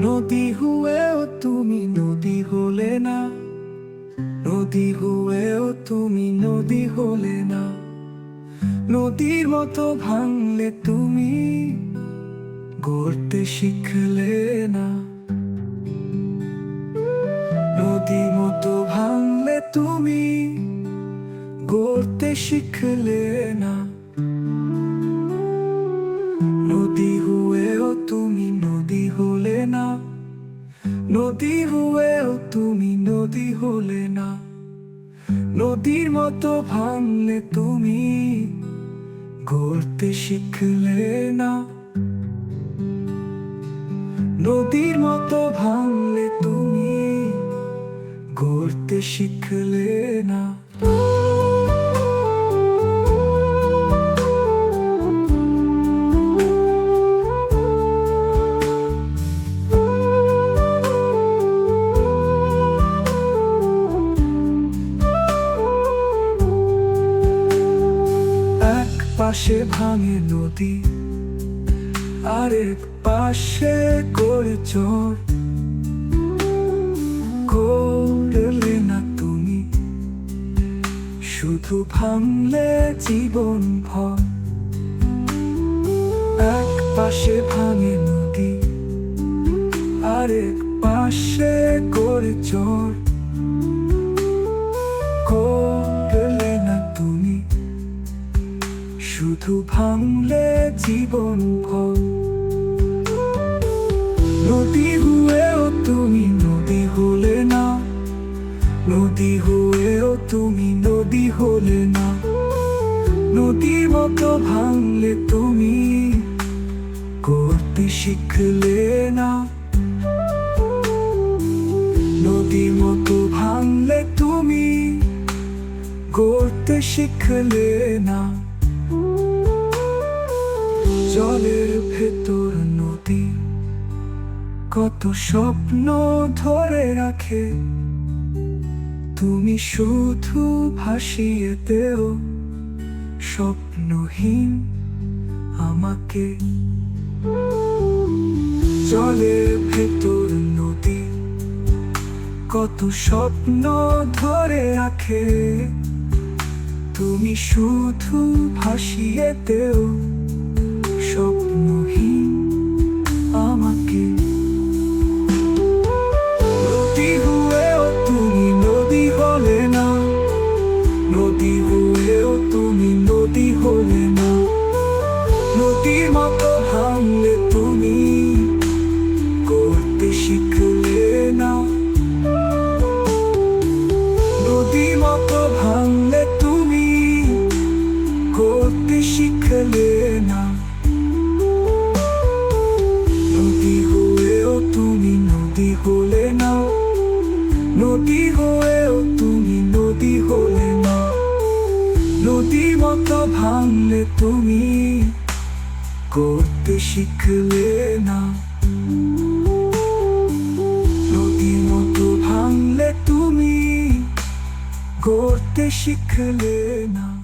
নদী হয়েও তুমি নদী হলে না। নদী হয়েও তুমি নদী হলে না। নদীর মতো ভাঙলে তুমি গড়তে শিখলে না। নদী মতো ভাঙলে তুমি গড়তে শিখলে নদী হয়েও তুমি নদী হলে না। নদীর মতো ভাঙলে তুমি গড়তে শিখলে না। নদীর মতো ভাঙলে তুমি গড়তে শিখলে না। পাশে ভাঙে নদী আরেক পাশে করে চর। করলে না তুমি, শুধু ভাঙলে জীবন ভর। এক পাশে ভাঙে নদী আরেক পাশে করে চর। শুধু ভাঙলে জীবন ভর নদী হয়েও তুমি নদী হলে না। নদী হয়েও তুমি নদী হলে না। নদীর মতো ভাঙলে তুমি করতে শিখলে না। নদীর মতো ভাঙলে তুমি গড়তে শিখলে না। ভেতর নদী কত স্বপ্ন ধরে রাখে। তুমি শুধু ভাসিয়ে দেও স্বপ্নহীন আমাকে। চলে ভেতর নদী কত স্বপ্ন ধরে রাখে। তুমি শুধু ভাসিয়ে দেও নদীর মতো তুমি করতে শিখলে না। নদীর মতো তুমি করতে শিখলে না। নদী হয়েও তুমি নদী হলে না। নদী হয়েও তুমি নদী হলে না। নদীর মতো তুমি করতে শিখলে না। নদী মতো ভাঙলে তুমি করতে শিখলে না।